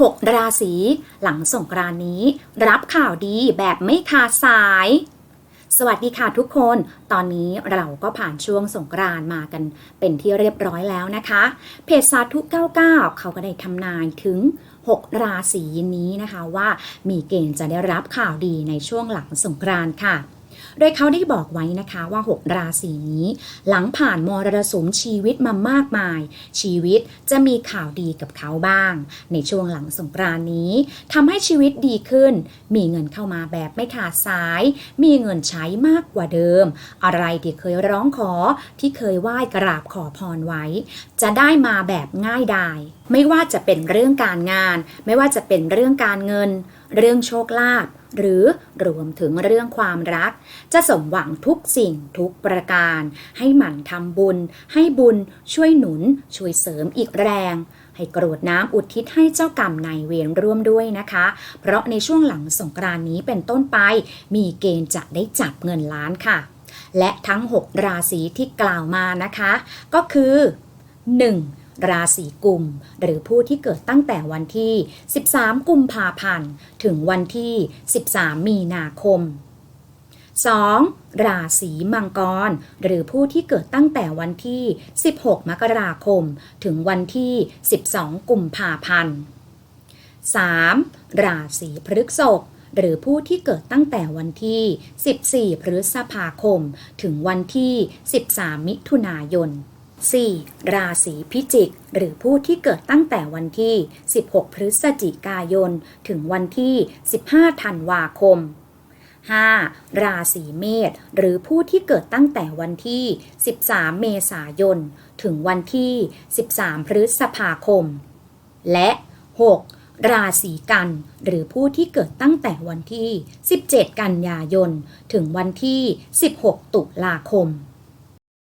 6 ราศีหลังสงกรานนี้ รับข่าวดีแบบไม่ขาดสาย สวัสดีค่ะทุกคน ตอนนี้เราก็ผ่านช่วงสงกรานมากันเป็นที่เรียบร้อยแล้วนะคะ เพจสาธุ99 เขาก็ได้ทำนายถึง 6 ราศีนี้นะคะว่ามีเกณฑ์จะได้รับข่าวดีในช่วงหลังสงกรานค่ะ โดยเขาได้บอกไว้นะคะว่า 6 ราศีนี้ หลังผ่านมรสุมชีวิตมามากมาย ชีวิตจะมีข่าวดีกับเขาบ้าง ในช่วงหลังสงกรานนี้ทำให้ชีวิตดีขึ้น มีเงินเข้ามาแบบไม่ขาดสาย มีเงินใช้มากกว่าเดิม อะไรที่เคยร้องขอที่เคยไหว้กราบขอพรไว้ จะได้มาแบบง่ายดายไม่ว่าจะเป็นเรื่องการงาน ไม่ว่าจะเป็นเรื่องการเงิน เรื่องโชคลาภ หรือรวมถึงเรื่องความรัก จะสมหวังทุกสิ่งทุกประการ ให้หมั่นทำบุญ ให้บุญช่วยหนุน ช่วยเสริมอีกแรง ให้กรวดน้ำอุทิศให้เจ้ากรรมนายเวรร่วมด้วยนะคะ เพราะในช่วงหลังสงกรานนี้เป็นต้นไป มีเกณฑ์จะได้จับเงินล้านค่ะ และทั้ง 6 ราศีที่กล่าวมานะคะ ก็คือ 1. ราศีกุม หรือผู้ที่เกิดตั้งแต่วันที่ 13 กุมภาพันธ์ ถึงวันที่ 13 มีนาคม 2. ราศีมังกร หรือผู้ที่เกิดตั้งแต่วันที่ 16 มกราคม ถึงวันที่ 12 กุมภาพันธ์ 3. ราศีพฤกษภหรือผู้ที่เกิดตั้งแต่วันที่ 14 พฤษภาคม ถึงวันที่ 13 มิถุนายน 4. ราศีพิจิก หรือผู้ที่เกิดตั้งแต่วันที่ 16 พฤศจิกายน ถึงวันที่ 15 ธันวาคม 5. ราศีเมษหรือผู้ที่เกิดตั้งแต่วันที่ 13 เมษายน ถึงวันที่ 13 พฤษภาคม และ 6. ราศีกัน หรือผู้ที่เกิดตั้งแต่วันที่ 17 กันยายน ถึงวันที่ 16 ตุลาคม